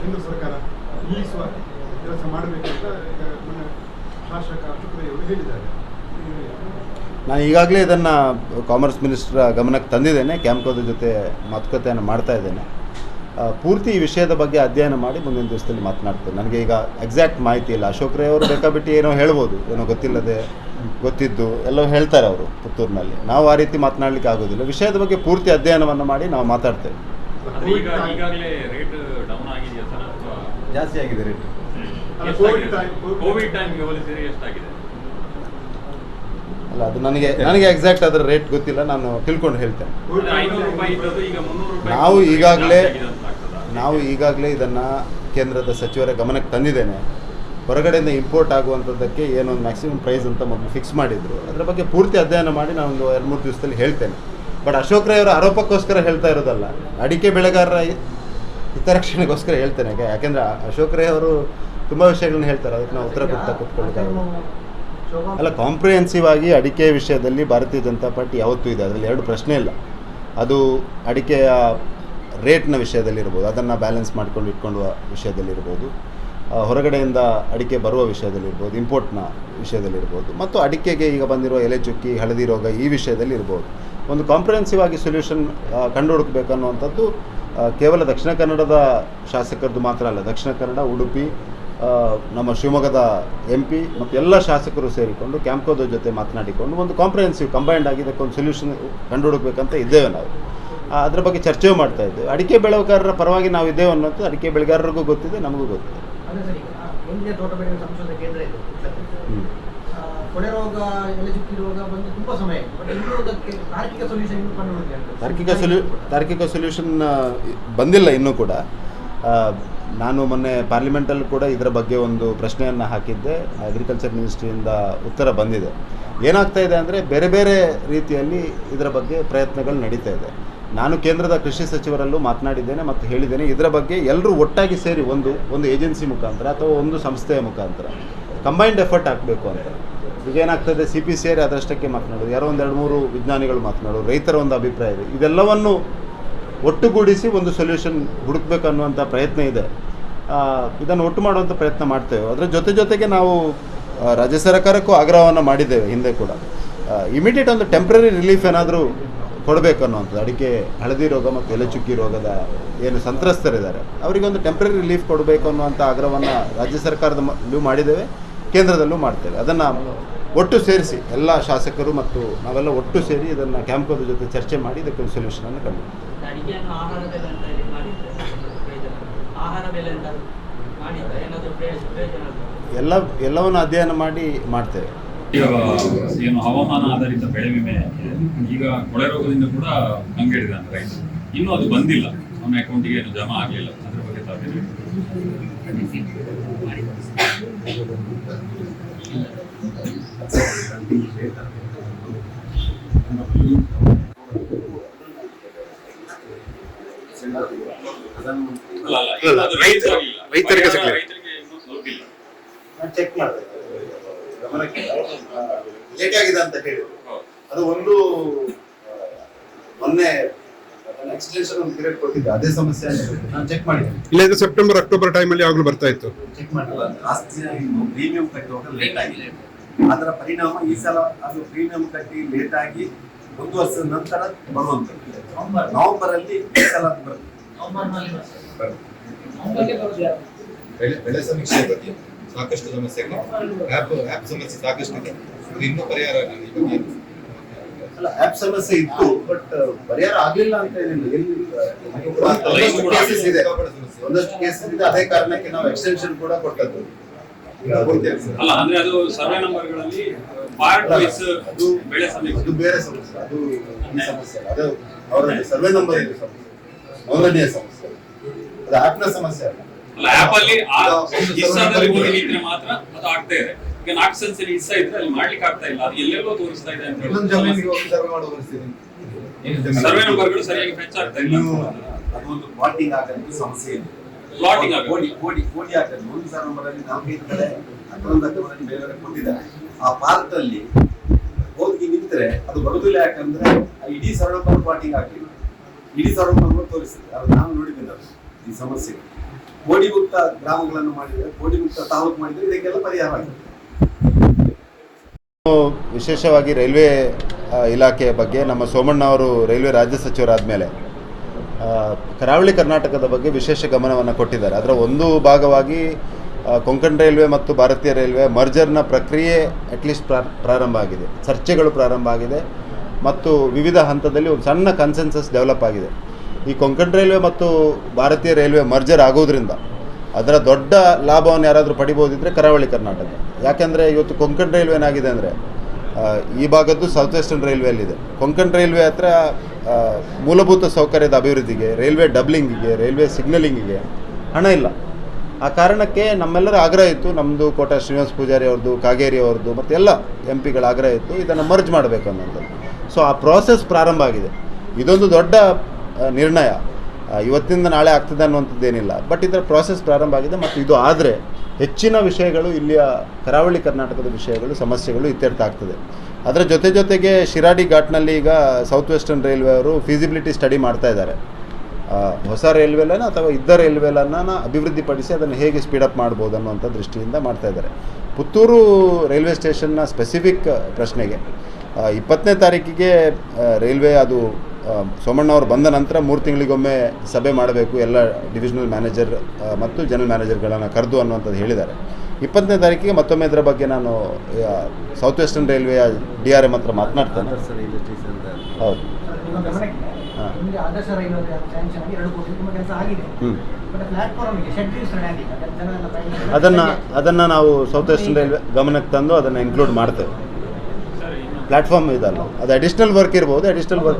ಕೇಂದ್ರ ಸರ್ಕಾರ ನಿಲ್ಲಿಸುವ ಕೆಲಸ ಮಾಡಬೇಕಂತ ಶಾಸಕ ಅವರು ಹೇಳಿದ್ದಾರೆ. ನಾನು ಈಗಾಗಲೇ ಇದನ್ನು ಕಾಮರ್ಸ್ ಮಿನಿಸ್ಟರ್ ಗಮನಕ್ಕೆ ತಂದಿದ್ದೇನೆ ಕ್ಯಾಂಪ್ಕೋದ ಜೊತೆ ಮಾತುಕತೆಯನ್ನು ಮಾಡ್ತಾ ಇದ್ದೇನೆ. ಪೂರ್ತಿ ಈ ವಿಷಯದ ಬಗ್ಗೆ ಅಧ್ಯಯನ ಮಾಡಿ ಮುಂದಿನ ದಿವಸದಲ್ಲಿ ಮಾತನಾಡ್ತೇನೆ. ನನಗೆ ಈಗ ಎಕ್ಸಾಕ್ಟ್ ಮಾಹಿತಿ ಇಲ್ಲ. ಅಶೋಕ್ ರೈ ಅವರು ಬೇಕಾಬಿಟ್ಟು ಏನೋ ಹೇಳ್ಬೋದು, ಏನೋ ಗೊತ್ತಿಲ್ಲದೆ ಗೊತ್ತಿದ್ದು ಎಲ್ಲೋ ಹೇಳ್ತಾರೆ ಅವರು ಪುತ್ತೂರಿನಲ್ಲಿ. ನಾವು ಆ ರೀತಿ ಮಾತನಾಡಲಿಕ್ಕೆ ಆಗೋದಿಲ್ಲ. ವಿಷಯದ ಬಗ್ಗೆ ಪೂರ್ತಿ ಅಧ್ಯಯನವನ್ನು ಮಾಡಿ ನಾವು ಮಾತಾಡ್ತೇವೆ. ಈಗಾಗಲೇ ರೇಟ್ ಡೌನ್ ಆಗಿದೆಯಾ ಸರ್? ಅಥವಾ ಜಾಸ್ತಿ ಆಗಿದೆ ರೇಟ್ ಕೋವಿಡ್ ಟೈಮ್ಗೆ ಹೋಲಿಸಿದ್ರೆ ಎಷ್ಟಾಗಿದೆ? ಅಲ್ಲ ಅದು ನನಗೆ ನನಗೆ ಎಕ್ಸಾಕ್ಟ್ ಅದರ ರೇಟ್ ಗೊತ್ತಿಲ್ಲ ನಾನು ತಿಳ್ಕೊಂಡು ಹೇಳ್ತೇನೆ. ನಾವು ಈಗಾಗಲೇ? ನಾವು ಈಗಾಗಲೇ ಇದನ್ನು ಕೇಂದ್ರದ ಸಚಿವರ ಗಮನಕ್ಕೆ ತಂದಿದ್ದೇನೆ. ಹೊರಗಡೆಯಿಂದ ಇಂಪೋರ್ಟ್ ಆಗುವಂಥದ್ದಕ್ಕೆ ಏನೊಂದು ಮ್ಯಾಕ್ಸಿಮಮ್ ಪ್ರೈಸ್ ಅಂತ ಮೊದಲು ಫಿಕ್ಸ್ ಮಾಡಿದ್ರು. ಅದರ ಬಗ್ಗೆ ಪೂರ್ತಿ ಅಧ್ಯಯನ ಮಾಡಿ ನಾನು ಒಂದು ಎರಡು ಮೂರು ದಿವಸದಲ್ಲಿ ಹೇಳ್ತೇನೆ. ಬಟ್ ಅಶೋಕ್ ರೈ ಅವರ ಆರೋಪಕ್ಕೋಸ್ಕರ ಹೇಳ್ತಾ ಇರೋದಲ್ಲ. ಅಡಿಕೆ ಬೆಳೆಗಾರರ ಹಿತರಕ್ಷಣೆಗೋಸ್ಕರ ಹೇಳ್ತೇನೆ ಯಾಕೆಂದ್ರೆ ಅಶೋಕ್ ರೈ ಅವರು ತುಂಬ ವಿಷಯಗಳನ್ನ ಹೇಳ್ತಾರೆ. ಅದಕ್ಕೆ ನಾವು ಉತ್ತರ ಕೊಡ್ತಾ ಕೂತ್ಕೊಳ್ಬೇಕಾಗುತ್ತೆ ಅಲ್ಲ ಕಾಂಪ್ರಿಹೆನ್ಸಿವ್ ಆಗಿ ಅಡಿಕೆ ವಿಷಯದಲ್ಲಿ ಭಾರತೀಯ ಜನತಾ ಪಾರ್ಟಿ ಯಾವತ್ತೂ ಇದೆ. ಅದರಲ್ಲಿ ಎರಡು ಪ್ರಶ್ನೆ ಇಲ್ಲ. ಅದು ಅಡಿಕೆಯ ರೇಟ್ನ ವಿಷಯದಲ್ಲಿರ್ಬೋದು, ಅದನ್ನು ಬ್ಯಾಲೆನ್ಸ್ ಮಾಡ್ಕೊಂಡು ಇಟ್ಕೊಳ್ಳುವ ವಿಷಯದಲ್ಲಿರ್ಬೋದು ಹೊರಗಡೆಯಿಂದ ಅಡಿಕೆ ಬರುವ ವಿಷಯದಲ್ಲಿರ್ಬೋದು ಇಂಪೋರ್ಟ್ನ ವಿಷಯದಲ್ಲಿರ್ಬೋದು, ಮತ್ತು ಅಡಿಕೆಗೆ ಈಗ ಬಂದಿರುವ ಎಲೆ ಚುಕ್ಕಿ, ಹಳದಿ ರೋಗ ಈ ವಿಷಯದಲ್ಲಿ ಇರ್ಬೋದು ಒಂದು ಕಾಂಪ್ರಿಹೆನ್ಸಿವ್ ಆಗಿ ಸೊಲ್ಯೂಷನ್ ಕಂಡು ಹುಡುಕಬೇಕನ್ನುವಂಥದ್ದು ಕೇವಲ ದಕ್ಷಿಣ ಕನ್ನಡದ ಶಾಸಕರದ್ದು ಮಾತ್ರ ಅಲ್ಲ. ದಕ್ಷಿಣ ಕನ್ನಡ, ಉಡುಪಿ ನಮ್ಮ ಶಿವಮೊಗ್ಗದ ಎಂ ಪಿ ಮತ್ತು ಎಲ್ಲ ಶಾಸಕರು ಸೇರಿಕೊಂಡು ಕ್ಯಾಂಪ್ಕೋದ ಜೊತೆ ಮಾತನಾಡಿಕೊಂಡು ಒಂದು ಕಾಂಪ್ರಿಹೆನ್ಸಿವ್ ಕಂಬೈಂಡ್ ಆಗಿ ಇದಕ್ಕೊಂದು ಸೊಲ್ಯೂಷನ್ ಕಂಡು ಹುಡುಕಬೇಕಂತ ಇದ್ದೇವೆ ನಾವು. ಅದರ ಬಗ್ಗೆ ಚರ್ಚೆ ಮಾಡ್ತಾ ಇದ್ದೇವೆ. ಅಡಿಕೆ ಬೆಳೆಗಾರರ ಪರವಾಗಿ ನಾವು ಇದ್ದೇವೆ ಅನ್ನೋದು ಅಡಿಕೆ ಬೆಳೆಗಾರರಿಗೂ ಗೊತ್ತಿದೆ, ನಮಗೂ ಗೊತ್ತಿದೆ ಅದೇ ಸರಿ ಇಂಡಿಯಾ ತೋಟ ಬೆಳೆಗಳ ಸಂಶೋಧನಾ ಕೇಂದ್ರ ಇದೆ ಹ್ಮ್. ಆ, ಕೊಳೆ ರೋಗ ರೋಗ ಬಂದು ತುಂಬಾ ಸಮಯ ತಾರ್ಕಿಕ ಸೊಲ್ಯೂಷನ್ ತಾರ್ಕಿಕ ಸೊಲ್ಯೂ ತಾರ್ಕಿಕ ಸೊಲ್ಯೂಷನ್ ಬಂದಿಲ್ಲ ಇನ್ನೂ ಕೂಡ. ನಾನು ಮೊನ್ನೆ ಪಾರ್ಲಿಮೆಂಟಲ್ಲಿ ಕೂಡ ಇದರ ಬಗ್ಗೆ ಒಂದು ಪ್ರಶ್ನೆಯನ್ನು ಹಾಕಿದ್ದೆ. ಅಗ್ರಿಕಲ್ಚರ್ ಮಿನಿಸ್ಟ್ರಿಯಿಂದ ಉತ್ತರ ಬಂದಿದೆ. ಏನಾಗ್ತಾ ಇದೆ ಅಂದರೆ ಬೇರೆ ಬೇರೆ ರೀತಿಯಲ್ಲಿ ಇದರ ಬಗ್ಗೆ ಪ್ರಯತ್ನಗಳು ನಡೀತಾ ಇದೆ. ನಾನು ಕೇಂದ್ರದ ಕೃಷಿ ಸಚಿವರಲ್ಲೂ ಮಾತನಾಡಿದ್ದೇನೆ ಮತ್ತು ಹೇಳಿದ್ದೇನೆ. ಇದರ ಬಗ್ಗೆ ಎಲ್ಲರೂ ಒಟ್ಟಾಗಿ ಸೇರಿ ಒಂದು ಒಂದು ಏಜೆನ್ಸಿ ಮುಖಾಂತರ ಅಥವಾ ಒಂದು ಸಂಸ್ಥೆಯ ಮುಖಾಂತರ ಕಂಬೈನ್ಡ್ ಎಫರ್ಟ್ ಹಾಕಬೇಕು ಅಂತ. ಈಗ ಏನಾಗ್ತದೆ ಸಿ ಪಿ ಸೇರಿ ಅದರಷ್ಟಕ್ಕೆ ಮಾತನಾಡೋದು. ಯಾರೋ ಒಂದು ಎರಡು ಮೂರು ವಿಜ್ಞಾನಿಗಳು ಮಾತನಾಡೋದು ರೈತರ ಒಂದು ಅಭಿಪ್ರಾಯ ಇದೆ. ಇದೆಲ್ಲವನ್ನು ಒಟ್ಟುಗೂಡಿಸಿ ಒಂದು ಸೊಲ್ಯೂಷನ್ ಹುಡುಕ್ಬೇಕನ್ನುವಂಥ ಪ್ರಯತ್ನ ಇದೆ. ಇದನ್ನು ಒಟ್ಟು ಮಾಡುವಂಥ ಪ್ರಯತ್ನ ಮಾಡ್ತೇವೆ. ಅದರ ಜೊತೆ ಜೊತೆಗೆ ನಾವು ರಾಜ್ಯ ಸರ್ಕಾರಕ್ಕೂ ಆಗ್ರಹವನ್ನು ಮಾಡಿದ್ದೇವೆ ಹಿಂದೆ ಕೂಡ. ಇಮಿಡಿಯೇಟ್ ಒಂದು ಟೆಂಪ್ರರಿ ರಿಲೀಫ್ ಏನಾದರೂ ಕೊಡಬೇಕು ಅನ್ನುವಂಥದ್ದು ಅಡಿಕೆ, ಹಳದಿ ರೋಗ ಮತ್ತು ಎಲೆ ಚುಕ್ಕಿ ರೋಗದ ಏನು ಸಂತ್ರಸ್ತರಿದ್ದಾರೆ. ಅವರಿಗೆ ಒಂದು ಟೆಂಪ್ರರಿ ರಿಲೀಫ್ ಕೊಡಬೇಕು ಅನ್ನುವಂಥ ಆಗ್ರಹವನ್ನು ರಾಜ್ಯ ಸರ್ಕಾರದ ಮಲ್ಲೂ ಮಾಡಿದ್ದೇವೆ, ಕೇಂದ್ರದಲ್ಲೂ ಮಾಡ್ತೇವೆ. ಅದನ್ನು ಒಟ್ಟು ಸೇರಿಸಿ ಎಲ್ಲ ಶಾಸಕರು ಮತ್ತು ನಾವೆಲ್ಲ ಒಟ್ಟು ಸೇರಿ ಇದನ್ನು ಕ್ಯಾಂಪದ ಜೊತೆ ಚರ್ಚೆ ಮಾಡಿ ಇದಕ್ಕೊಂದು ಸೊಲ್ಯೂಷನನ್ನು ಕಂಡು. ಏನಾದರೂ ಪ್ರಯೋಜನ ಪ್ರಯೋಜನ ಆಗ್ತದೆ? ಎಲ್ಲ ಎಲ್ಲವನ್ನು ಅಧ್ಯಯನ ಮಾಡಿ ಮಾಡ್ತೇವೆ. ಈಗ ಏನು ಹವಾಮಾನ ಆಧಾರಿತ ಬೆಳೆ ವಿಮೆ ಈಗ ಕೊಳೆ ರೋಗದಿಂದ ಕೂಡ ಕಂಗೆಡಿದಾನೆ ರೈತ ಇನ್ನೂ ಅದು ಬಂದಿಲ್ಲ. ಅವನ ಅಕೌಂಟಿಗೆ ಏನು ಜಮಾ ಆಗಲಿಲ್ಲ. ಅದ್ರ ಬಗ್ಗೆ ತಾವೇನು ಅಲ್ಲ, ಅಲ್ಲ, ರೈತರಿಗೆ ಸಿಗ್ಲಿಲ್ಲ. ಚೆಕ್ ಮಾಡಿದೆ. ಗಮನಕ್ಕೆ ಲೇಟ್ ಆಗಿದೆ ಅಂತ ಹೇಳಿದ್ರು ಅದು ಒಂದು ಮೊನ್ನೆ ಎಕ್ಸ್ಟೆನ್ಷನ್ ಒಂದು ಪೀರಿಯಡ್ ಕೊಟ್ಟಿದ್ದೆ. ಅದೇ ಸಮಸ್ಯೆ. ನಾನು ಚೆಕ್ ಮಾಡಿದೆ. ಇಲ್ಲದ್ರೆ ಸೆಪ್ಟೆಂಬರ್ ಅಕ್ಟೋಬರ್ ಟೈಮಲ್ಲಿ ಯಾವಾಗಲೂ ಬರ್ತಾ ಇತ್ತು. ಚೆಕ್ ಮಾಡಿಲ್ಲ. ಪ್ರೀಮಿಯಂ ಕಟ್ಟುವಾಗ ಲೇಟ್ ಆಗಿದೆ. ಅದರ ಪರಿಣಾಮ ಈ ಸಲ ಅದು ಪ್ರೀಮಿಯಂ ಕಟ್ಟಿ ಲೇಟ್ ಆಗಿ ಒಂದು ವರ್ಷದ ನಂತರ ಬರುವಂತ ನವೆಂಬರ್ ಅಲ್ಲಿ ಈ ಸಲ ಬರುತ್ತೆ? ಬೆಳೆ ಬೆಳೆ ಸಮೀಕ್ಷೆ ಬಗ್ಗೆ ಸಾಕಷ್ಟು ಸಮಸ್ಯೆಗಳು ಆ್ಯಪ್ ಆ್ಯಪ್ ಸಮಸ್ಯೆ ಸಾಕಷ್ಟು ಇದೆ. ಇದು ಇನ್ನೂ ಪರಿಹಾರ ಆಗಿಲ್ಲ. ಈ ಬಗ್ಗೆ ಅಲ್ಲ ಆ್ಯಪ್ ಸಮಸ್ಯೆ ಇತ್ತು ಬಟ್ ಪರಿಹಾರ ಆಗ್ಲಿಲ್ಲ ಅಂತ ಏನಿಲ್ಲ ಒಂದಷ್ಟು ಕೇಸಸ್ ಇದೆ. ಅದೇ ಕಾರಣಕ್ಕೆ ನಾವು ಎಕ್ಸ್ಟೆನ್ಷನ್ ಕೂಡ ಕೊಟ್ಟದ್ದು. ಅಲ್ಲ ಅಂದ್ರೆ ಅದು ಸರ್ವೆ ನಂಬರ್ಗಳಲ್ಲಿ ಪಾರ್ಟ್ ವೈಸ್ ಅದು ಬೆಳೆ ಸಮೀಕ್ಷೆ ಅದು ಬೇರೆ ಸಮಸ್ಯೆ ಅದು ಈ ಸಮಸ್ಯೆ ಅಲ್ಲ. ಅದು ಅವರ ಸರ್ವೆ ನಂಬರ್ ಇದೆ ಸಮಸ್ಯೆ ನೋಂದಣಿಯ ಸಮಸ್ಯೆ. ಅದು ಆ್ಯಪ್ನ ಸಮಸ್ಯೆ ಅಲ್ಲ. ಅಲ್ಲ ಆಪ್ ಅಲ್ಲಿ ಆ ಇಸ್ಸಾದಲ್ಲಿ ಹೋಗಿ ನಿಂತ್ರೆ ಮಾತ್ರ ಅದು ಆಗ್ತಾ ಇದೆ. ಈಗ ನಾಲ್ಕು ಸೆನ್ಸರ್ ಇಸ್ಸಾ ಇದ್ರೆ ಅಲ್ಲಿ ಮಾಡ್ಲಿಕ್ಕೆ ಆಗ್ತಾ ಇಲ್ಲ. ಅದು ಎಲ್ಲೆಲ್ಲೋ ತೋರಿಸ್ತಾ ಇದೆ ಅಂತ ಇನ್ನೊಂದು ಜಮೀನಿಗೆ ಹೋಗಿ ಸರ್ವೆ ಮಾಡುವ ಪರಿಸ್ಥಿತಿ ಸರ್ವೆ ನಂಬರ್ಗಳು ಸರಿಯಾಗಿ ಫೆಚ್ ಆಗ್ತಾ ಇಲ್ಲ. ಅದು ಒಂದು ಪ್ಲಾಟಿಂಗ್ ಆಗಲಿಕ್ಕೆ ಸಮಸ್ಯೆ ಇದೆ ಆಗಿ ಕೋಡಿ ಕೋಡಿ ಕೋಡಿ ಆಗ್ತದೆ ಒಂದು ಸಾವಿರ ನಂಬರಲ್ಲಿ ನಾಲ್ಕೈದು ಕಡೆ ಹತ್ತೊಂದು ಹತ್ತೊಂಬತ್ತು ಬೇರೆ ಬೇರೆ ಕೊಟ್ಟಿದ್ದಾರೆ ಆ ಪಾರ್ಕ್ ಅಲ್ಲಿ ಹೋಗಿ ನಿಂತರೆ ಅದು ಬರುದಿಲ್ಲ. ಯಾಕಂದ್ರೆ ಆ ಇಡೀ ಸರಳ ಪ್ಲಾಟಿಂಗ್ ಇಡಿ ಇಡೀ ಸರ್ವಮನ್ನು ತೋರಿಸಿದೆ. ಅದು ನಾನು ನೋಡಿದ್ದೇನೆ ಅದು ಈ ಸಮಸ್ಯೆ. ಕೋಡಿ ಕೋಡಿಮುಕ್ತ ಗ್ರಾಮಗಳನ್ನು ಮಾಡಿದರೆ ಕೋಡಿಮುಕ್ತ ತಾಲೂಕು ಮಾಡಿದರೆ ಇದಕ್ಕೆಲ್ಲ ಪರಿಹಾರ ಆಗಿದೆ ವಿಶೇಷವಾಗಿ ರೈಲ್ವೆ ಇಲಾಖೆಯ ಬಗ್ಗೆ ನಮ್ಮ ಸೋಮಣ್ಣ ಅವರು ರೈಲ್ವೆ ರಾಜ್ಯ ಸಚಿವರಾದ ಮೇಲೆ ಕರಾವಳಿ ಕರ್ನಾಟಕದ ಬಗ್ಗೆ ವಿಶೇಷ ಗಮನವನ್ನು ಕೊಟ್ಟಿದ್ದಾರೆ. ಅದರ ಒಂದು ಭಾಗವಾಗಿ ಕೊಂಕಣ ಕೊಂಕಣ್ ರೈಲ್ವೆ ಮತ್ತು ಭಾರತೀಯ ರೈಲ್ವೆ ಮರ್ಜರ್ನ ಪ್ರಕ್ರಿಯೆ ಅಟ್ಲೀಸ್ಟ್ ಪ್ರಾರಂಭ ಆಗಿದೆ. ಚರ್ಚೆಗಳು ಪ್ರಾರಂಭ ಆಗಿದೆ ಮತ್ತು ವಿವಿಧ ಹಂತದಲ್ಲಿ ಒಂದು ಸಣ್ಣ ಕನ್ಸೆನ್ಸಸ್ ಡೆವಲಪ್ ಆಗಿದೆ. ಈ ಕೊಂಕಣ್ ರೈಲ್ವೆ ಮತ್ತು ಭಾರತೀಯ ರೈಲ್ವೆ ಮರ್ಜರ್ ಆಗೋದ್ರಿಂದ ಅದರ ದೊಡ್ಡ ಲಾಭವನ್ನು ಯಾರಾದರೂ ಪಡಿಬೋದಿದ್ರೆ ಕರಾವಳಿ ಕರ್ನಾಟಕ. ಯಾಕೆಂದರೆ ಇವತ್ತು ಕೊಂಕಣ್ ರೈಲ್ವೆ ಏನಾಗಿದೆ ಅಂದರೆ ಈ ಭಾಗದ್ದು ಸೌತ್ ವೆಸ್ಟರ್ನ್ ರೈಲ್ವೆಯಲ್ಲಿದೆ. ಕೊಂಕಣ್ ರೈಲ್ವೆ ಹತ್ರ ಮೂಲಭೂತ ಸೌಕರ್ಯದ ಅಭಿವೃದ್ಧಿಗೆ, ರೈಲ್ವೆ ಡಬ್ಲಿಂಗಿಗೆ, ರೈಲ್ವೆ ಸಿಗ್ನಲಿಂಗಿಗೆ ಹಣ ಇಲ್ಲ. ಆ ಕಾರಣಕ್ಕೆ ನಮ್ಮೆಲ್ಲರ ಆಗ್ರಹ ಇತ್ತು. ನಮ್ಮದು ಕೋಟ ಶ್ರೀನಿವಾಸ ಪೂಜಾರಿ ಅವ್ರದ್ದು, ಕಾಗೇರಿ ಅವ್ರದ್ದು, ಮತ್ತು ಎಲ್ಲ ಎಂ ಪಿಗಳ ಆಗ್ರಹ ಇತ್ತು. ಇದನ್ನು ಮರ್ಜ್ ಮಾಡಬೇಕು ಅನ್ನೋಂಥದ್ದು ಸೊ ಆ ಪ್ರಾಸೆಸ್ ಪ್ರಾರಂಭ ಆಗಿದೆ. ಇದೊಂದು ದೊಡ್ಡ ನಿರ್ಣಯ. ಇವತ್ತಿಂದ ನಾಳೆ ಆಗ್ತದೆ ಅನ್ನುವಂಥದ್ದೇನಿಲ್ಲ. ಬಟ್ ಇದರ ಪ್ರಾಸೆಸ್ ಪ್ರಾರಂಭ ಆಗಿದೆ. ಮತ್ತು ಇದು ಆದರೆ ಹೆಚ್ಚಿನ ವಿಷಯಗಳು ಇಲ್ಲಿಯ ಕರಾವಳಿ ಕರ್ನಾಟಕದ ವಿಷಯಗಳು, ಸಮಸ್ಯೆಗಳು ಇತ್ಯರ್ಥ ಆಗ್ತದೆ. ಅದರ ಜೊತೆ ಜೊತೆಗೆ ಶಿರಾಡಿ ಘಾಟ್ನಲ್ಲಿ ಈಗ ಸೌತ್ ವೆಸ್ಟರ್ನ್ ರೈಲ್ವೆ ಅವರು ಫೀಸಿಬಿಲಿಟಿ ಸ್ಟಡಿ ಮಾಡ್ತಾ ಇದ್ದಾರೆ. ಹೊಸ ರೈಲ್ವೆಲನ ಅಥವಾ ಇದ್ದ ರೈಲ್ವೆಲನ್ನ ಅಭಿವೃದ್ಧಿಪಡಿಸಿ ಅದನ್ನು ಹೇಗೆ ಸ್ಪೀಡಪ್ ಮಾಡ್ಬೋದು ಅನ್ನುವಂಥ ದೃಷ್ಟಿಯಿಂದ ಮಾಡ್ತಾ ಇದ್ದಾರೆ. ಪುತ್ತೂರು ರೈಲ್ವೆ ಸ್ಟೇಷನ್ನ ಸ್ಪೆಸಿಫಿಕ್ ಪ್ರಶ್ನೆಗೆ ಇಪ್ಪತ್ತನೇ ತಾರೀಕಿಗೆ ರೈಲ್ವೆ ಅದು ಸೋಮಣ್ಣವ್ರು ಬಂದ ನಂತರ ಮೂರು ತಿಂಗಳಿಗೊಮ್ಮೆ ಸಭೆ ಮಾಡಬೇಕು ಎಲ್ಲ ಡಿವಿಷನಲ್ ಮ್ಯಾನೇಜರ್ ಮತ್ತು ಜನರಲ್ ಮ್ಯಾನೇಜರ್ಗಳನ್ನು ಕರೆದು ಅನ್ನುವಂಥದ್ದು ಹೇಳಿದ್ದಾರೆ. ಇಪ್ಪತ್ತನೇ ತಾರೀಕಿಗೆ ಮತ್ತೊಮ್ಮೆ ಇದರ ಬಗ್ಗೆ ನಾನು ಸೌತ್ ವೆಸ್ಟರ್ನ್ ರೈಲ್ವೆಯ ಡಿ ಆರ್ ಎಂ ಹತ್ರ ಮಾತನಾಡ್ತೇನೆ. ಹೌದು. ಅದನ್ನು ಅದನ್ನು ನಾವು ಸೌತ್ ವೆಸ್ಟರ್ನ್ ರೈಲ್ವೆ ಗಮನಕ್ಕೆ ತಂದು ಅದನ್ನು ಇನ್ಕ್ಲೂಡ್ ಮಾಡ್ತೇವೆ. ಪ್ಲಾಟ್ಫಾರ್ಮ್ ಇದಲ್ಲ. ಅದು ಅಡಿಷ್ನಲ್ ವರ್ಕ್ ಇರ್ಬೋದು ಅಡಿಷ್ನಲ್ ವರ್ಕ್